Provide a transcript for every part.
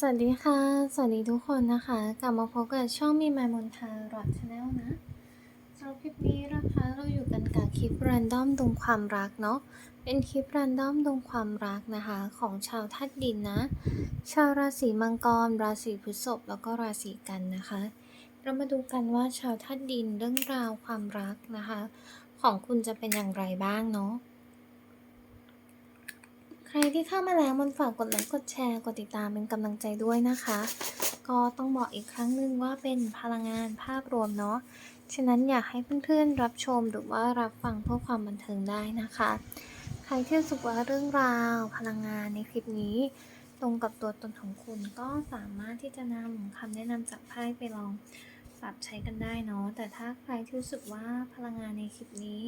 สวัสดีค่ะ สวัสดีทุกคนนะคะ กลับมาพบกับช่องมีมายมนทาหลอดชาแนลนะสำหรับคลิปนี้นะคะเราอยู่กันกับคลิปรันดอมดวงความรักเนาะเป็นคลิปรันดอมดวงความรักนะคะ ของชาวธาตุดินนะ ชาวราศีมังกร ราศีพฤษภแล้วก็ราศีกันนะคะ เรามาดูกันว่าชาวธาตุดินเรื่องราวความรักนะคะ ของคุณจะเป็นอย่างไรบ้างเนาะ ใครที่เข้ามาแล้วมันฝากกดไลค์กดแชร์กดติดตามเป็นกำลังใจด้วยนะคะ ก็ต้องบอกอีกครั้งหนึ่งว่าเป็นพลังงานภาพรวมเนาะฉะนั้นอยากให้เพื่อนๆรับชมหรือว่ารับฟังเพื่อความบันเทิงได้นะคะ ใครที่รู้สึกว่าเรื่องราว พลังงานในคลิปนี้ ตรงกับตัวตนของคุณก็สามารถที่จะนำคำแนะนำจากไพ่ไปลอง ปรับใช้กันได้เนาะแต่ถ้าใครที่รู้สึกว่าพลังงานในคลิปนี้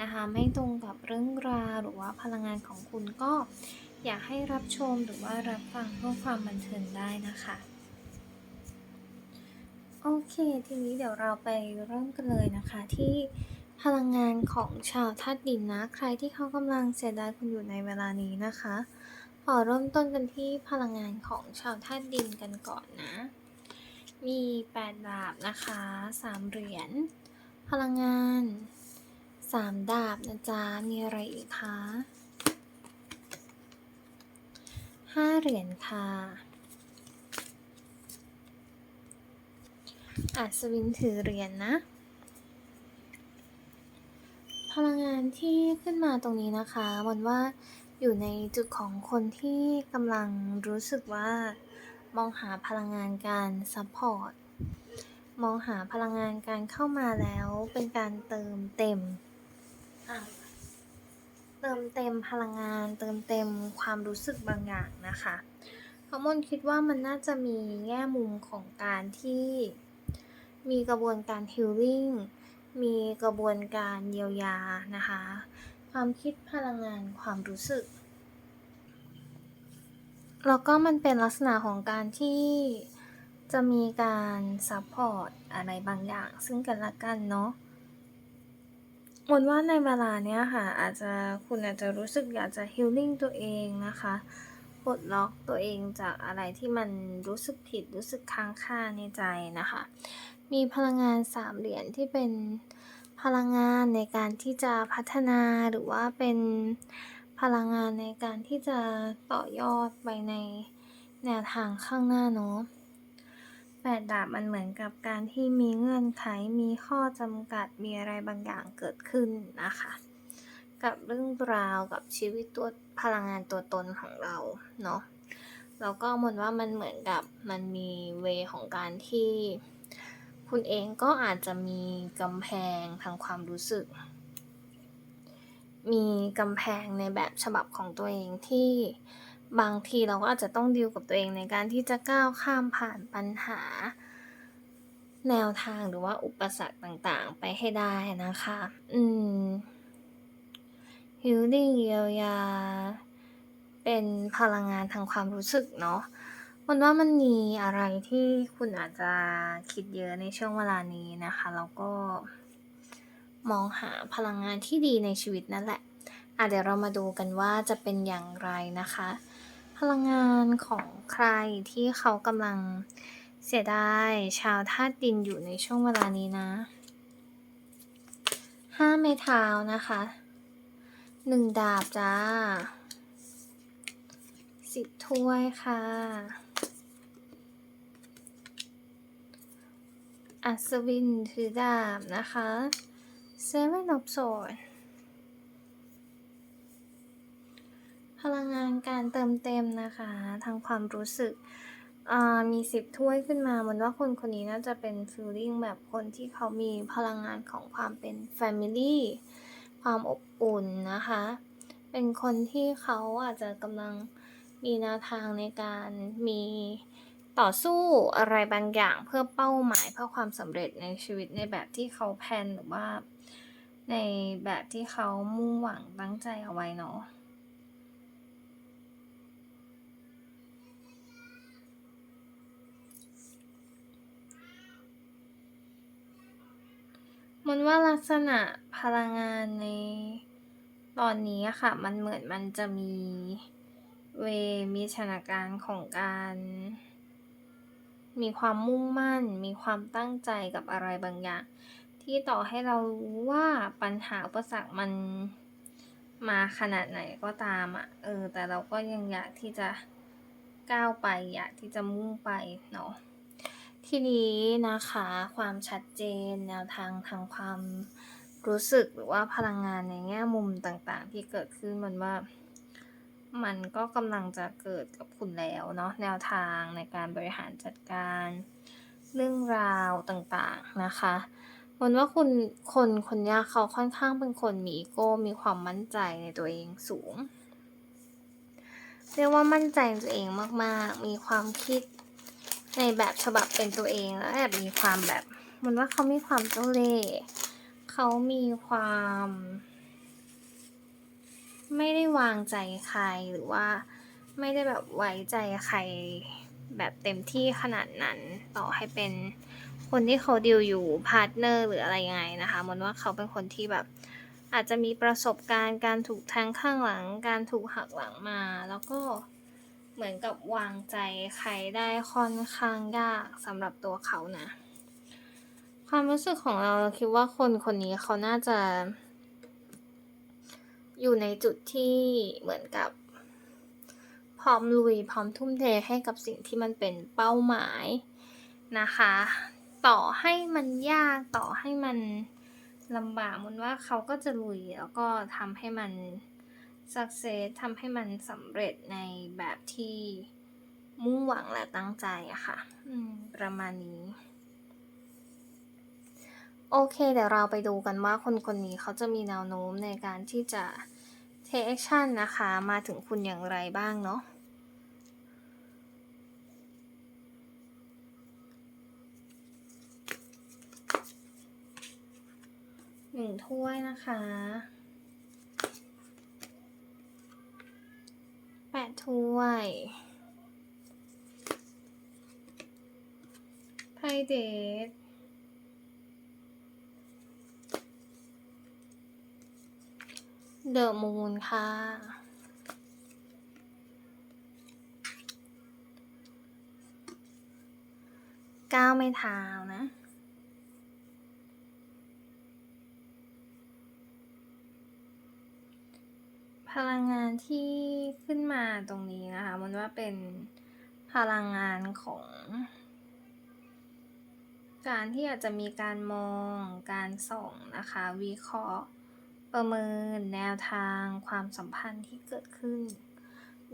นะคะไม่ตรงกับเรื่องราวหรือว่าพลังงานของคุณก็อยากให้รับชมหรือว่ารับฟังเพื่อความบันเทิงได้นะคะโอเค ทีนี้เดี๋ยวเราไปเริ่มกันเลยนะคะที่พลังงานของชาวธาตุดินนะ ใครที่เขากำลังเสียดายคุณอยู่ในเวลานี้นะคะขอเริ่มต้นกันที่พลังงานของชาวธาตุดินกันก่อนนะ มี8ดาบนะคะ3เหรียญ พลังงานสามดาบนะจ๊ะ มีอะไรอีกคะห้าเหรียญค่ะอัศวินถือเหรียญนะ พลังงานที่ขึ้นมาตรงนี้นะคะมันว่าอยู่ในจุดของคนที่กำลังรู้สึกว่า มองหาพลังงานการซัพพอร์ต มองหาพลังงานการเข้ามาแล้วเป็นการเติมเต็ม เติมเต็มพลังงาน เติมเต็มความรู้สึกบางอย่างนะคะเพราะมนคิดว่ามันน่าจะมีแง่มุมของการที่มีกระบวนการฮิลลิ่ง มีกระบวนการเยียวยานะคะ ความคิดพลังงานความรู้สึก แล้วก็มันเป็นลักษณะของการที่จะมีการซัพพอร์ตอะไรบางอย่าง ซึ่งกันและกันเนาะมนว่าในเวลาเนี้ยค่ะ อาจจะคุณอาจจะรู้สึกอยากจะฮิลลิ่งตัวเองนะคะปลดล็อกตัวเองจากอะไรที่มันรู้สึกผิดรู้สึกค้างคาในใจนะคะ มีพลังงานสามเหรียญที่เป็นพลังงานในการที่จะพัฒนาหรือว่าเป็น พลังงานในการที่จะต่อยอดไปในแนวทางข้างหน้าเนาะแปดดาบมันเหมือนกับการที่มีเงื่อนไขมีข้อจำกัดมีอะไรบางอย่างเกิดขึ้นนะคะ กับเรื่องราวกับชีวิตตัวพลังงานตัวตนของเราเนาะแล้วก็มนว่ามันเหมือนกับมันมีเวของการที่ คุณเองก็อาจจะมีกำแพงทางความรู้สึก มีกำแพงในแบบฉบับของตัวเองที่บางทีเราก็อาจจะต้องดีลกับตัวเองในการที่จะก้าวข้ามผ่านปัญหา แนวทางหรือว่าอุปสรรคต่างๆ ไปให้ได้นะคะ อืมฮิลลิ่งเยียวยา เป็นพลังงานทางความรู้สึกเนาะมันว่ามันมีอะไรที่คุณอาจจะคิดเยอะในช่วงเวลานี้นะคะ แล้วก็ มองหาพลังงานที่ดีในชีวิตนั่นแหละอะเดี๋ยวเรามาดูกันว่าจะเป็นอย่างไรนะคะ พลังงานของใครที่เขากำลังเสียดายชาวธาตุดินอยู่ในช่วงเวลานี้นะห้าไม้เท้านะคะหนึ่งดาบจ้าสิบถ้วยค่ะอัศวินถือดาบนะคะ Seven of Swords พลังงานการเติมเต็มนะคะ ทางความรู้สึก มีสิบถ้วยขึ้นมาเหมือนว่าคนคนนี้น่าจะเป็นฟีลลิ่งแบบคนที่เขามีพลังงานของความเป็นแฟมิลี่ความอบอุ่นนะคะ เป็นคนที่เขาอาจจะกำลังมีแนวทางในการมีต่อสู้อะไรบางอย่างเพื่อเป้าหมายเพื่อความสำเร็จในชีวิตในแบบที่เขาแพนหรือว่า ในแบบที่เขามุ่งหวังตั้งใจเอาไว้เนาะมันว่าลักษณะพลังงานในตอนนี้อะค่ะ มันเหมือนมันจะมีเวมีสถานการณ์ของการ มีความมุ่งมั่น มีความตั้งใจกับอะไรบางอย่าง ที่ต่อให้เรารู้ว่าปัญหาอุปสรรคมันมาขนาดไหนก็ตามอะเออ แต่เราก็ยังอยากที่จะก้าวไป อยากที่จะมุ่งไปเนาะ ทีนี้นะคะ ความชัดเจนแนวทางทางความรู้สึกหรือว่าพลังงานในแง่มุมต่างๆ ที่เกิดขึ้นมันว่า มันก็กำลังจะเกิดกับคุณแล้วเนาะแนวทางในการบริหารจัดการ เรื่องราวต่างๆนะคะ มือนว่าคุณคนคนนี้เขาค่อนข้างเป็นคนมีอีโก้ มีความมั่นใจในตัวเองสูง เรียกว่ามั่นใจตัวเองมากๆ มีความคิดในแบบฉบับเป็นตัวเองแล้วแอบมีความแบบมือนว่าเขามีความเจ้าเล่ห์เขามีความ ไม่ได้วางใจใครหรือว่าไม่ได้แบบไว้ใจใครแบบเต็มที่ขนาดนั้นต่อให้เป็น คนที่เขาดีลอยู่พาร์ตเนอร์หรืออะไรยังไงนะคะมือนว่าเขาเป็นคนที่แบบ อาจจะมีประสบการณ์การถูกแทงข้างหลัง การถูกหักหลังมา แล้วก็เหมือนกับวางใจใครได้ค่อนข้างยากสำหรับตัวเขานะ ความรู้สึกของเราเราคิดว่าคนคนนี้เขาน่าจะ อยู่ในจุดที่เหมือนกับพร้อมลุยพร้อมทุ่มเทให้กับสิ่งที่มันเป็นเป้าหมายนะคะ ต่อให้มันยากต่อให้มันลำบากมันว่าเขาก็จะลุยแล้วก็ทำให้มันสักเซสทำให้มันสำเร็จในแบบที่มุ่งหวังและตั้งใจอะค่ะประมาณนี้ โอเค เดี๋ยวเราไปดูกันว่าคนคนนี้เขาจะมีแนวโน้มในการที่จะ take action นะคะ มาถึงคุณอย่างไรบ้างเนาะ หนึ่งถ้วยนะคะแปดถ้วยไพเดทเดอะมูนค่ะ ก้าวไม่เท้านะ พลังงานที่ขึ้นมาตรงนี้นะคะ มันว่าเป็นพลังงานของ การที่อาจจะมีการมองการส่องนะคะ วิเคราะห์ ประเมิน แนวทาง ความสัมพันธ์ที่เกิดขึ้น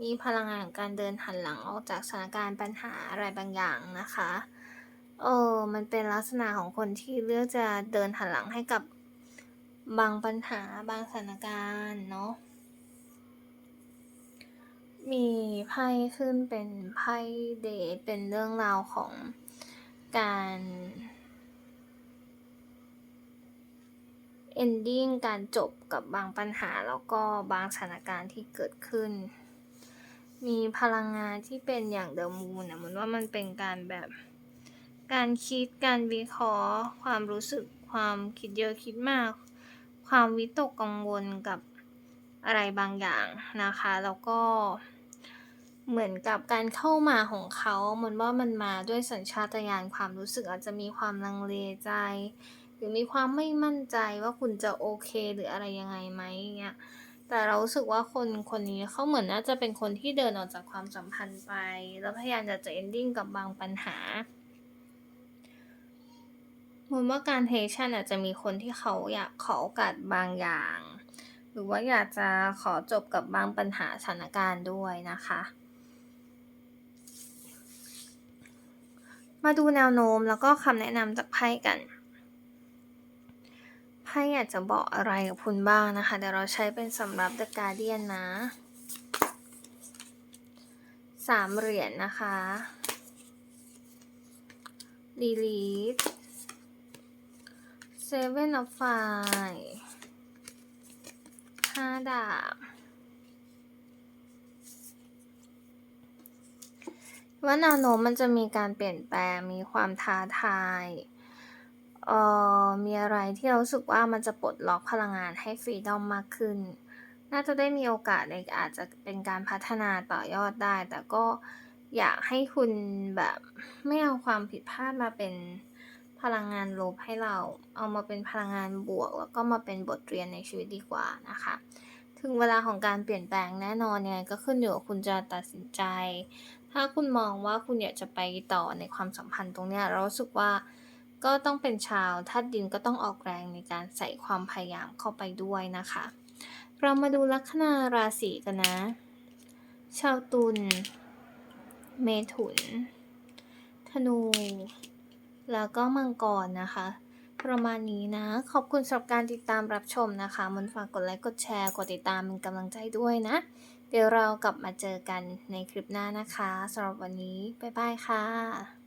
มีพลังงานการเดินหันหลังออกจากสถานการณ์ปัญหาอะไรบางอย่างนะคะเออมันเป็นลักษณะของคนที่เลือกจะเดินหันหลังให้กับบางปัญหาบางสถานการณ์เนาะ มีไพ่ขึ้นเป็นไพ่เดทเป็นเรื่องราวของการ ending การจบกับบางปัญหาแล้วก็บางสถานการณ์ที่เกิดขึ้น มีพลังงานที่เป็นอย่าง The Moon น่ะมันว่ามันเป็นการแบบการคิดการวิเคราะห์ ความรู้สึกความคิดเยอะคิดมาก ความวิตกกังวลกับอะไรบางอย่างนะคะ แล้วก็ เหมือนกับการเข้ามาของเขามันว่ามันมาด้วยสัญชาตญาณความรู้สึกอาจจะมีความลังเลใจ หรือมีความไม่มั่นใจว่าคุณจะโอเคหรืออะไรยังไงไหมเงี้ยแต่เรารู้สึกว่าคนคนนี้เขาเหมือนน่าจะเป็นคนที่เดินออกจากความสัมพันธ์ไป แล้วพยายามจะจะ ending กับบางปัญหาเหมือนว่าการ take action อาจจะมีคนที่เขาอยากขอโอกาสบางอย่าง หรือว่าอยากจะขอจบกับบางปัญหาสถานการณ์ด้วยนะคะ มาดูแนวโน้มแล้วก็คำแนะนำจากไพ่กันไพ่อยากจะบอกอะไรกับคุณบ้างนะคะเดี๋ยวเราใช้เป็นสำหรับ The Guardian นะ3เหรียญนะคะ Lilith Seven of Wands 5ดาบ ว่าแนวโน้มมันจะมีการเปลี่ยนแปลง มีความท้าทายเอ่อมีอะไรที่เรารู้สึกว่ามันจะปลดล็อกพลังงานให้ freedom มากขึ้น น่าจะได้มีโอกาสในอาจจะเป็นการพัฒนาต่อยอดได้ แต่ก็อยากให้คุณแบบไม่เอาความผิดพลาดมาเป็นพลังงานลบให้เรา เอามาเป็นพลังงานบวก แล้วก็มาเป็นบทเรียนในชีวิตดีกว่านะคะ ถึงเวลาของการเปลี่ยนแปลงแน่นอนยังไงก็ขึ้นอยู่กับคุณจะตัดสินใจ ถ้าคุณมองว่าคุณอยากจะไปต่อในความสัมพันธ์ตรงเนี้ยเรารู้สึกว่าก็ต้องเป็นชาวธาตุดินก็ต้องออกแรงในการใส่ความพยายามเข้าไปด้วยนะคะ เรามาดูลัคนาราศีกันนะ ชาวตุลเมถุน ธนู แล้วก็มังกรนะคะ ประมาณนี้นะ ขอบคุณสำหรับการติดตามรับชมนะคะ มันฝากกดไลค์กดแชร์กดติดตามเป็นกำลังใจด้วยนะ เดี๋ยวเรากลับมาเจอกันในคลิปหน้านะคะสำหรับวันนี้ บ๊ายบายค่ะ